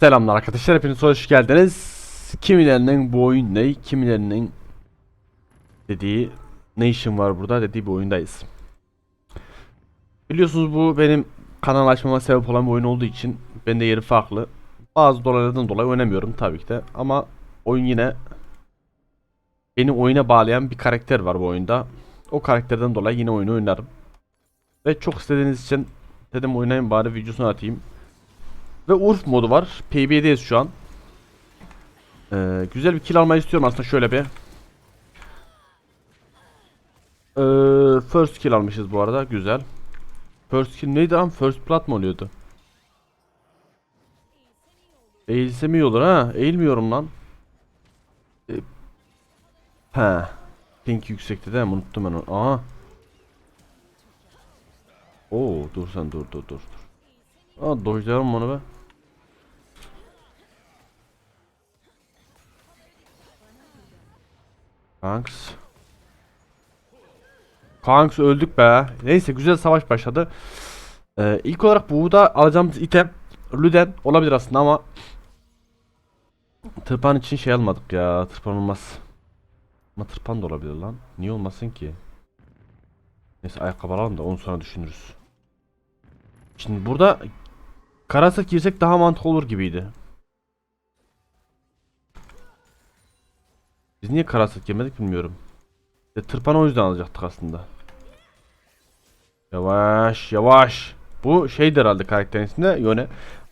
Selamlar arkadaşlar hepiniz hoş geldiniz. Kimilerinin bu oyun ne, kimilerinin dediği ne işim var burada dediği bir oyundayız. Biliyorsunuz bu benim kanal açmama sebep olan bir oyun olduğu için bende yeri farklı. Bazı dolaylardan dolayı oynamıyorum tabii ki de ama oyun yine beni oyuna bağlayan bir karakter var bu oyunda. O karakterden dolayı yine oyunu oynarım. Ve çok istediğiniz için dedim oynayayım bari videosunu atayım. Ve Urf modu var. PB'deyiz şu an. Ee, güzel bir kill almayı istiyorum aslında şöyle bir. Ee, first kill almışız bu arada. Güzel. First kill neydi lan? First plat mı oluyordu? Eğilsem iyi olur ha. Eğilmiyorum lan. Ee, he. Pink yüksekti değil mi? Unuttum ben onu. Aha. Oo dur sen dur dur dur. dur. Aa dojlarım onu be. Kanks. Kanks öldük be. Neyse güzel savaş başladı. Ee, ilk olarak burada alacağımız item Luden olabilir aslında ama Tırpan için şey almadık ya. Tırpan olmaz. Ama tırpan da olabilir lan. Niye olmasın ki? Neyse ayakkabı alalım da onu sonra düşünürüz. Şimdi burada Karasak girsek daha mantıklı olur gibiydi. Biz niye Karasak girmedik bilmiyorum. E, tırpanı o yüzden alacaktık aslında. Yavaş yavaş. Bu şeydir herhalde karakterin ismi de Yone.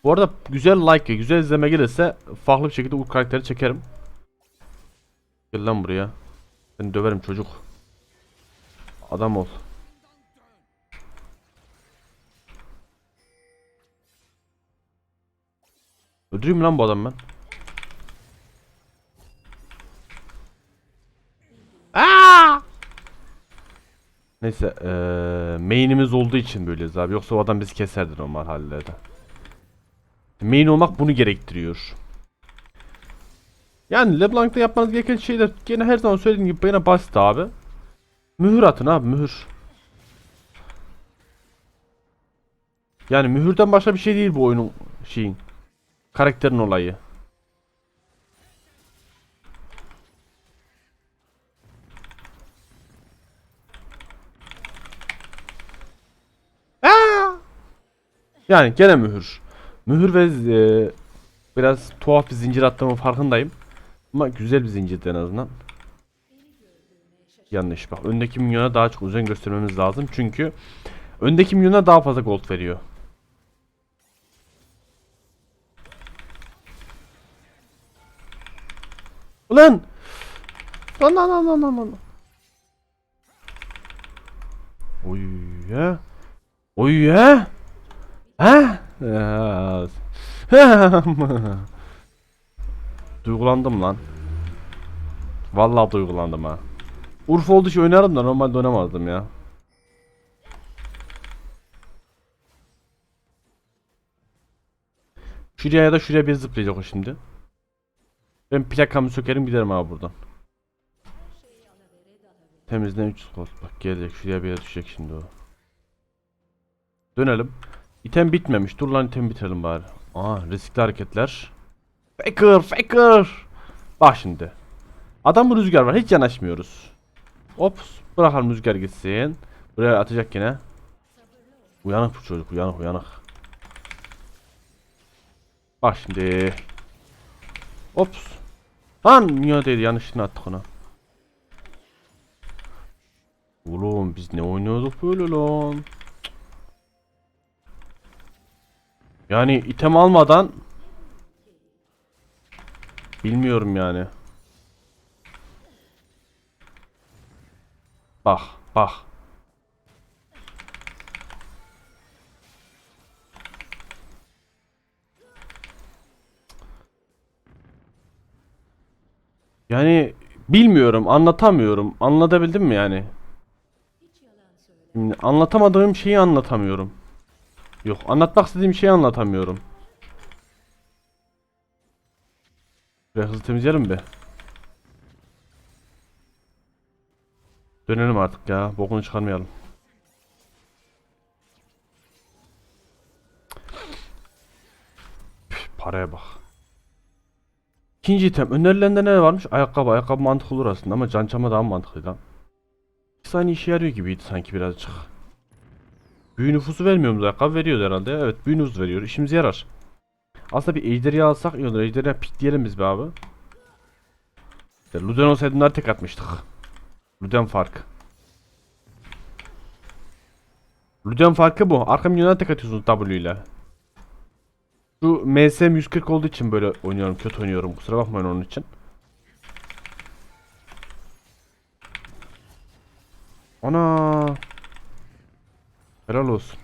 Bu arada güzel like, güzel izleme gelirse farklı bir şekilde bu karakteri çekerim. Gel lan buraya. Seni döverim çocuk. Adam ol. Öldüreyim lan bu adam ben? Aa! Neyse eee main'imiz olduğu için böyleyiz abi. Yoksa o adam bizi keserdi normal hallerde. Main olmak bunu gerektiriyor. Yani LeBlanc'ta yapmanız gereken şeyler gene her zaman söylediğim gibi yine basit abi. Mühür atın abi mühür. Yani mühürden başka bir şey değil bu oyunun şeyin. Karakterin olayı. Aa! Yani gene mühür. Mühür ve e, biraz tuhaf bir zincir attığımın farkındayım. Ama güzel bir zincirdi en azından. Yanlış bak. Öndeki minyona daha çok özen göstermemiz lazım. Çünkü öndeki minyona daha fazla gold veriyor. Ulan! Lan lan lan lan lan lan. Oy ya. Oy ya. Ha? Duygulandım lan. Vallahi duygulandım ha. Urfa olduğu için oynarım da normalde oynamazdım ya. Şuraya ya da şuraya bir zıplayacak o şimdi. Ben plakamı sökerim giderim abi buradan. Temizden 300 gold. Bak gelecek şuraya bir yere düşecek şimdi o. Dönelim. İtem bitmemiş. Dur lan item bitirelim bari. Aa riskli hareketler. Faker faker. Bak şimdi. Adamın rüzgar var. Hiç yanaşmıyoruz. Ops. Bırakalım rüzgar gitsin. Buraya atacak yine. Uyanık bu çocuk. Uyanık uyanık. Bak şimdi. Ops. Lan niye değil yanlışını attık ona. Oğlum biz ne oynuyorduk böyle lan? Yani item almadan bilmiyorum yani. Bak, bak. Yani bilmiyorum, anlatamıyorum. Anlatabildim mi yani? Şimdi anlatamadığım şeyi anlatamıyorum. Yok, anlatmak istediğim şeyi anlatamıyorum. Biraz hızlı temizleyelim be. Dönelim artık ya. Bokunu çıkarmayalım. Paraya bak. İkinci item. Önerilerinde ne varmış? Ayakkabı. Ayakkabı mantıklı olur aslında ama can çama daha mantıklı lan. İkisi aynı işe yarıyor gibiydi sanki birazcık. Büyü nüfusu vermiyor ayakkabı? Veriyordu herhalde. Evet büyü nüfusu veriyor. İşimize yarar. Aslında bir ejderha alsak iyi olur. Ejderha pikleyelim biz be abi. Luden olsaydı bunları tek atmıştık. Luden farkı. Luden farkı bu. Arka milyona tek atıyorsunuz W ile. Şu MSM 140 olduğu için böyle oynuyorum. Kötü oynuyorum. Kusura bakmayın onun için. Ana. Helal olsun.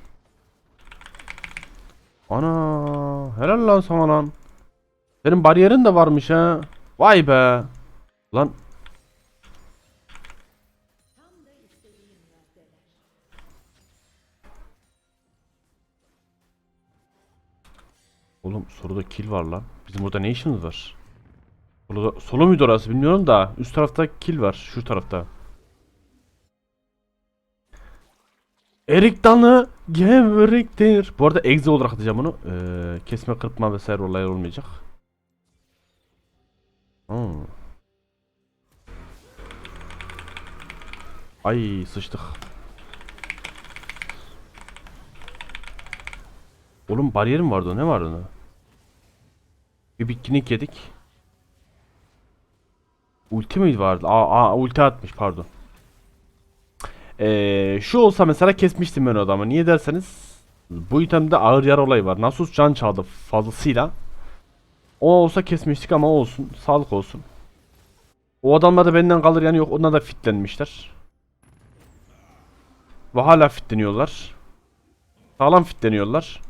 Ana. Helal lan sana lan. Senin bariyerin de varmış ha. Vay be. Lan. Oğlum soruda kill var lan. Bizim burada ne işimiz var? Solo, solo muydu orası bilmiyorum da. Üst tarafta kill var. Şu tarafta. Erik Dalı gevriktir. Bu arada exe olarak atacağım onu. Ee, kesme kırpma vesaire olaylar olmayacak. Hmm. Ay sıçtık. Oğlum bariyerim vardı ne vardı ona? Bir bikini yedik. Ulti miydi vardı? Aa, aa ulti atmış pardon. Ee, şu olsa mesela kesmiştim ben o adamı. Niye derseniz bu itemde ağır yara olayı var. Nasus can çaldı fazlasıyla. O olsa kesmiştik ama olsun. Sağlık olsun. O adamlar da benden kalır yani yok. Onlar da fitlenmişler. Ve hala fitleniyorlar. Sağlam fitleniyorlar.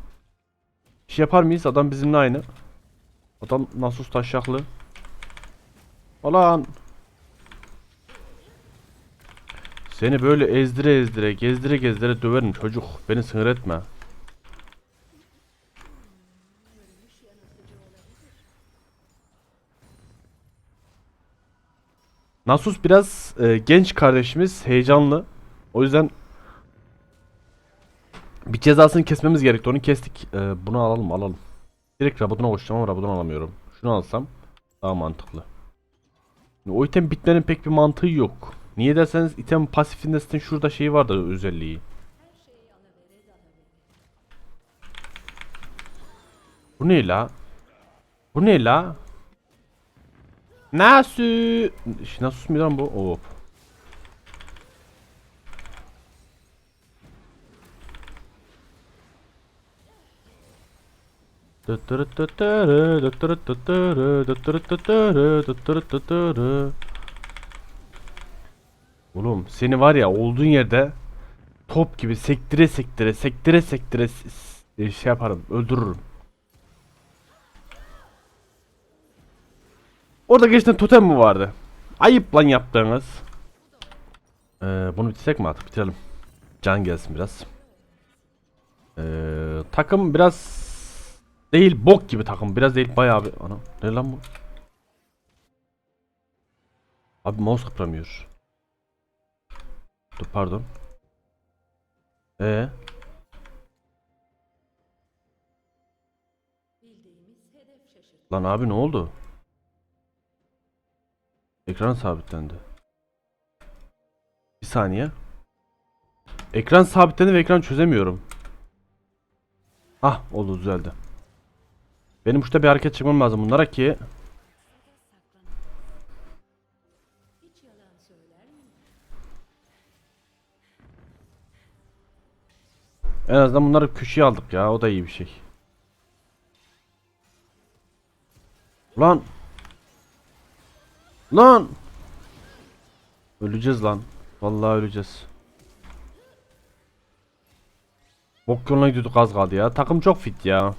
İş yapar mıyız? Adam bizimle aynı. Adam Nasus taşaklı. Ulan. Seni böyle ezdire ezdire, gezdire gezdire döverim çocuk. Beni sınır etme. Nasus biraz e, genç kardeşimiz, heyecanlı. O yüzden bir cezasını kesmemiz gerekti. Onu kestik. E, bunu alalım, alalım. Direkt Rabadon'a koşacağım ama Rabadon alamıyorum. Şunu alsam daha mantıklı. O item bitmenin pek bir mantığı yok. Niye derseniz item pasifinde zaten şurada şey vardı özelliği. Bu ne la? Bu ne la? Nasu? Nasus mu lan bu? Hop. Oğlum seni var ya olduğun yerde top gibi sektire sektire sektire sektire şey yaparım öldürürüm. Orada gerçekten totem mi vardı? Ayıp lan yaptığınız. Ee, bunu bitirsek mi artık bitirelim. Can gelsin biraz. Ee, takım biraz değil bok gibi takım biraz değil bayağı bir ana ne lan bu? Abi mouse kıpramıyor. Dur pardon. Ee? Lan abi ne oldu? Ekran sabitlendi. Bir saniye. Ekran sabitlendi ve ekran çözemiyorum. Ah oldu düzeldi. Benim şurada bir hareket çıkmam lazım bunlara ki En azından bunları köşeye aldık ya o da iyi bir şey. Lan. Lan. Öleceğiz lan. Vallahi öleceğiz. Bok yoluna gidiyorduk az kaldı ya. Takım çok fit ya.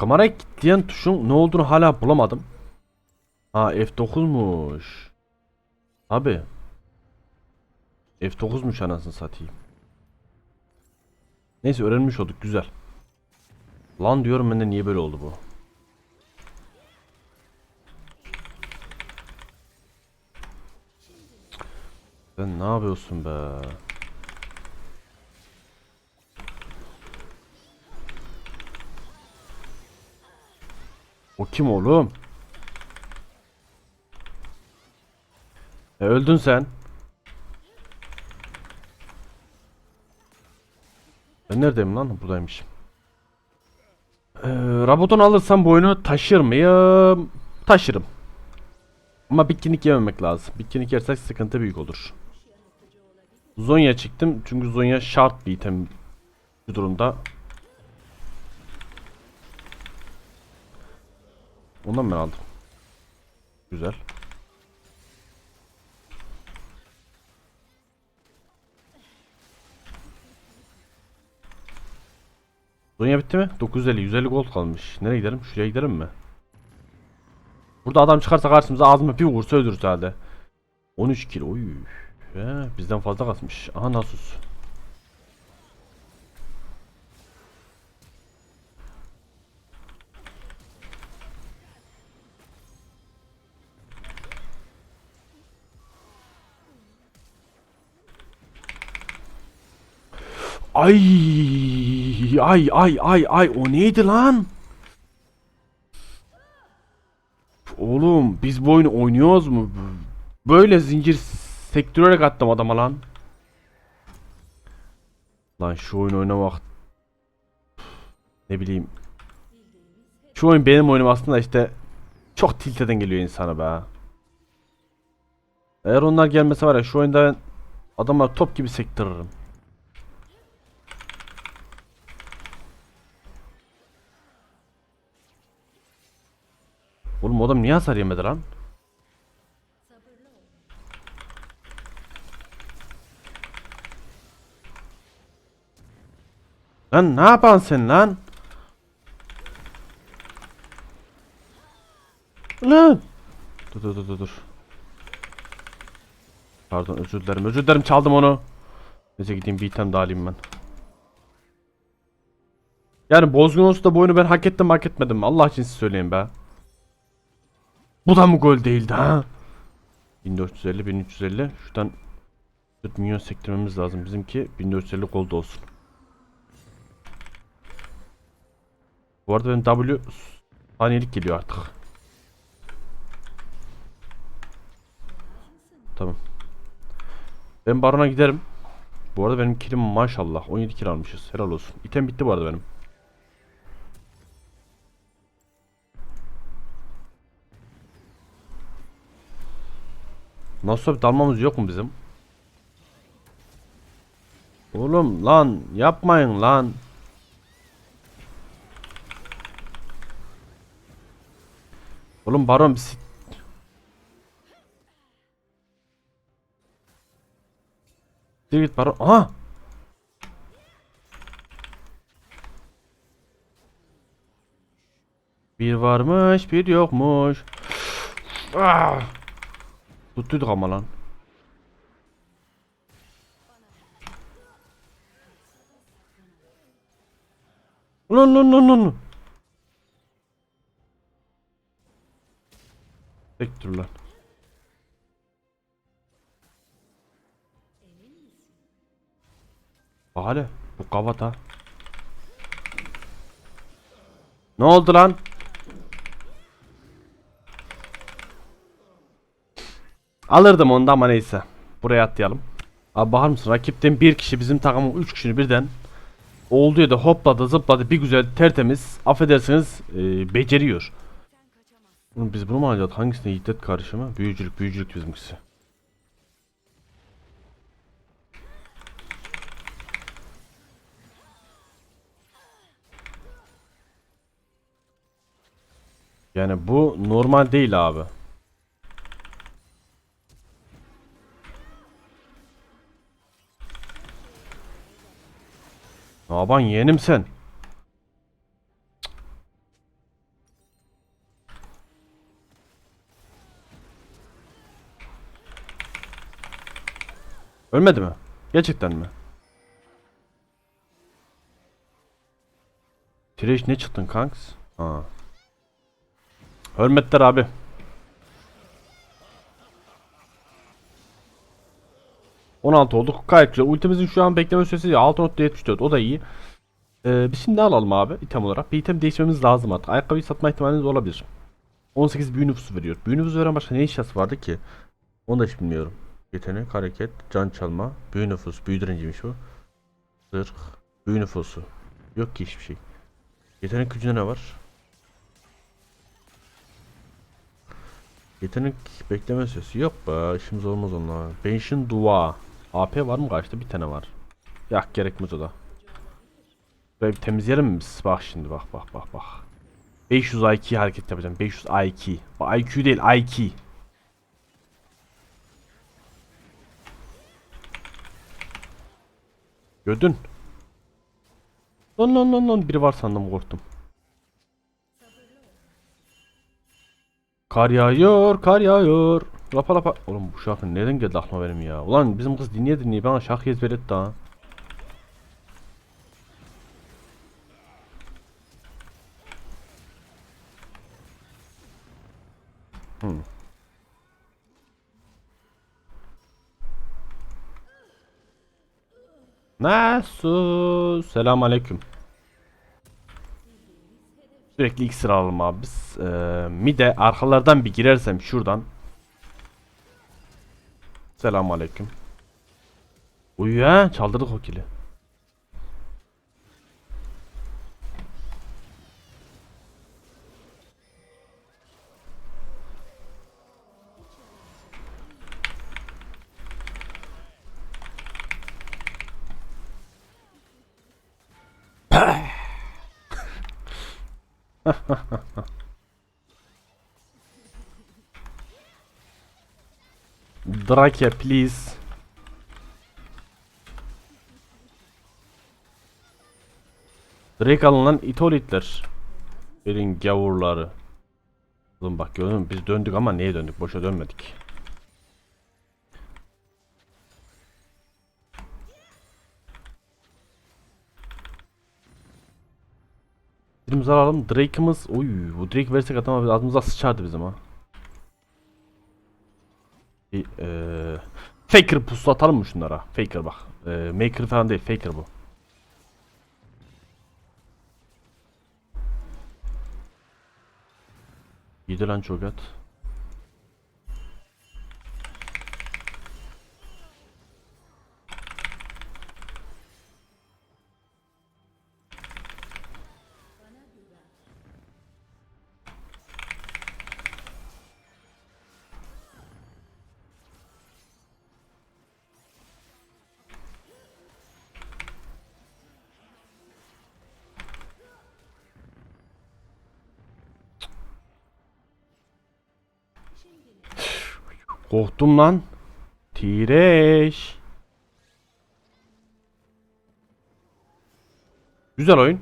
Kamera kilitleyen tuşun ne olduğunu hala bulamadım. Ha F9'muş. Abi. F9'muş anasını satayım. Neyse öğrenmiş olduk güzel. Lan diyorum ben de niye böyle oldu bu. Sen ne yapıyorsun be? O kim oğlum? E öldün sen. Ben neredeyim lan? Buradaymışım. Ee, Rabadon alırsam bu oyunu taşır mıyım? Taşırım. Ama bitkinlik yememek lazım. Bitkinlik yersek sıkıntı büyük olur. Zonya çıktım çünkü Zonya şart bir item bu durumda. Ondan ben aldım. Güzel. Zonya bitti mi? 950, 150 gold kalmış. Nereye gidelim? Şuraya gidelim mi? Burada adam çıkarsa karşımıza ağzıma bir vursa öldürürüz herhalde. 13 kilo. Oy. He, bizden fazla kasmış. Aha Nasus. Ay ay ay ay ay o neydi lan? Oğlum biz bu oyunu oynuyoruz mu? Böyle zincir sektörerek attım adama lan. Lan şu oyunu oynamak ne bileyim. Şu oyun benim oyunum aslında işte çok tilteden geliyor insana be. Eğer onlar gelmese var ya şu oyunda ben adamlar top gibi sektiririm. Oğlum adam niye hasar yemedi lan? Lan ne yapan sen lan? Lan! Dur dur dur dur. Pardon özür dilerim özür dilerim çaldım onu. Neyse gideyim bir item daha alayım ben. Yani bozgun olsa da bu oyunu ben hak ettim hak etmedim? Allah için siz söyleyin be. Bu da mı gol değildi ha? 1450 1350 şuradan 4 milyon sektirmemiz lazım bizimki 1450 gol da olsun. Bu arada benim W saniyelik geliyor artık. Tamam. Ben barona giderim. Bu arada benim kilim maşallah 17 kill almışız. Helal olsun. İtem bitti bu arada benim. Nasıl bir dalmamız yok mu bizim? Oğlum lan yapmayın lan. Oğlum baron bir git baron. Aha. Bir varmış bir yokmuş. Ah. Tuttuyduk ama lan. Lan lan lan lan. Tek dur lan. Bak bu kavata. Ne oldu lan? Alırdım onda ama neyse. Buraya atlayalım. Abi bakar mısın rakipten bir kişi bizim takımın 3 kişini birden olduğu ya da hopladı zıpladı bir güzel tertemiz affedersiniz e, beceriyor. Oğlum biz bunu mu alacağız? Hangisine hiddet karışımı? Büyücülük büyücülük bizimkisi. Yani bu normal değil abi. Ne yapan yeğenim sen? Ölmedi mi? Gerçekten mi? Tireş ne çıktın kanks? Ha. Hürmetler abi. 16 olduk. Gayet güzel. Ultimizin şu an bekleme süresi 6.74. O da iyi. Ee, biz şimdi alalım abi item olarak? Bir item değişmemiz lazım artık. Ayakkabıyı satma ihtimaliniz olabilir. 18 büyü nüfusu veriyor. Büyü nüfusu veren başka ne eşyası vardı ki? Onu da hiç bilmiyorum. Yetenek, hareket, can çalma, büyü nüfus, büyü direnciymiş bu. Zırh, büyü nüfusu. Yok ki hiçbir şey. Yetenek gücünde ne var? Yetenek bekleme süresi yok be işimiz olmaz onunla. Benşin dua. AP var mı kaçta? Bir tane var. Yak gerekmez o da. Böyle bir temizleyelim mi biz? Bak şimdi bak bak bak bak. 500 IQ hareket yapacağım. 500 IQ. Bak IQ değil IQ. Gördün. Lan lan lan lan biri var sandım korktum. Kar yağıyor, kar yağıyor. Lapa lapa. Oğlum bu şarkı nereden geldi aklıma benim ya? Ulan bizim kız dinleye dinleye bana şarkı ezber etti ha. Hmm. Nasıl? Selam aleyküm. Sürekli ilk sıra alalım abi biz. Ee, mide arkalardan bir girersem şuradan. Selam aleyküm. Uyu ha çaldırdık o kili. Drake please. Drake alınan itolitler. Verin gavurları. Oğlum bak gördün mü biz döndük ama neye döndük? Boşa dönmedik. Birimizi alalım. Drake'ımız... Oy bu Drake versek adam adımıza sıçardı bizim ha. Eee, Faker pusu atalım mı şunlara? Faker bak. Eee, Maker falan değil. Faker bu. Yedi lan çok Korktum lan. Tireş. Güzel oyun.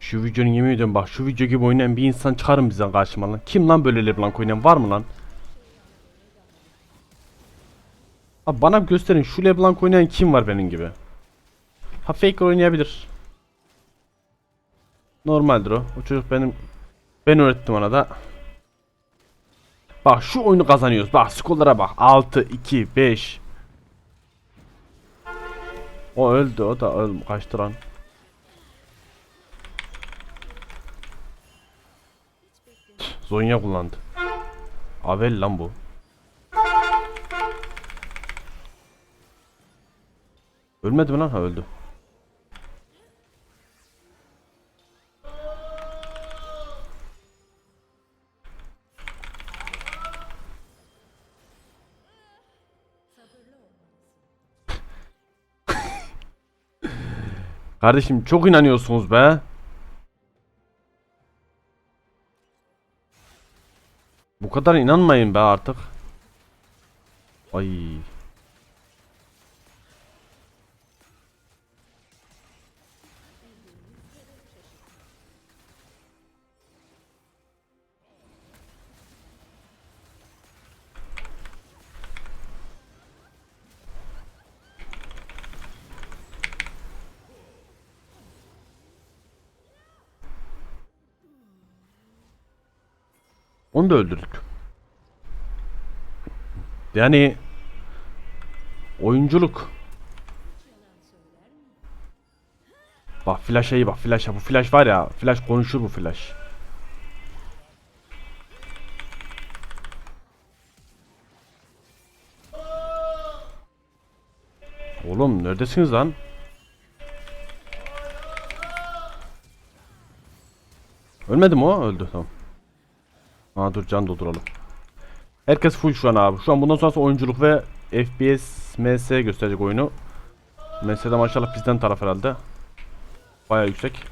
Şu videonun yemin ediyorum bak şu video gibi oynayan bir insan çıkarın bizden karşıma lan. Kim lan böyle LeBlanc oynayan var mı lan? Abi bana gösterin şu LeBlanc oynayan kim var benim gibi? Ha Faker oynayabilir. Normaldir o. O çocuk benim ben öğrettim ona da. Bak şu oyunu kazanıyoruz. Bak skorlara bak. 6 2 5. O öldü o da öldü kaçtı lan. Zonya kullandı. Avel lan bu. Ölmedi mi lan? Ha öldü. Kardeşim çok inanıyorsunuz be. Bu kadar inanmayın be artık. Ay. Onu da öldürdük. Yani oyunculuk. Bak flash'a iyi bak flash'a. Bu flash var ya. Flash konuşur bu flash. Oğlum neredesiniz lan? Ölmedi mi o? Öldü tamam. Aa dur can dolduralım. Herkes full şu an abi. Şu an bundan sonrası oyunculuk ve FPS MS gösterecek oyunu. MS'de maşallah bizden taraf herhalde. Baya yüksek.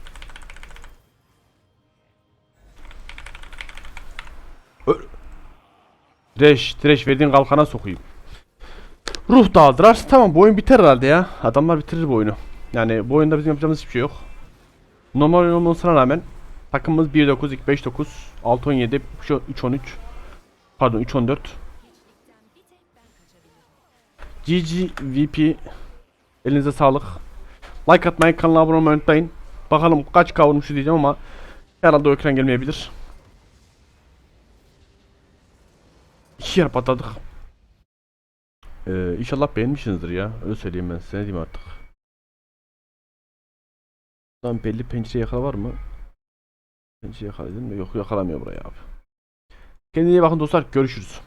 Direş, direş verdiğin kalkana sokayım. Ruh dağıldırar. Tamam bu oyun biter herhalde ya. Adamlar bitirir bu oyunu. Yani bu oyunda bizim yapacağımız hiçbir şey yok. Normal oyun olmasına rağmen takımımız 1-9, 2-5-9, 6-17, 3-13 Pardon 3-14 GG VP Elinize sağlık. Like atmayı, kanala abone olmayı unutmayın. Bakalım kaç kavurmuşu diyeceğim ama herhalde o ekran gelmeyebilir. İki yer patladık. Ee, inşallah beğenmişsinizdir ya. Öyle söyleyeyim ben size ne diyeyim artık. Tam belli pencere yakala var mı? Pencere yakaladın mı? Yok yakalamıyor burayı abi. Kendine iyi bakın dostlar. Görüşürüz.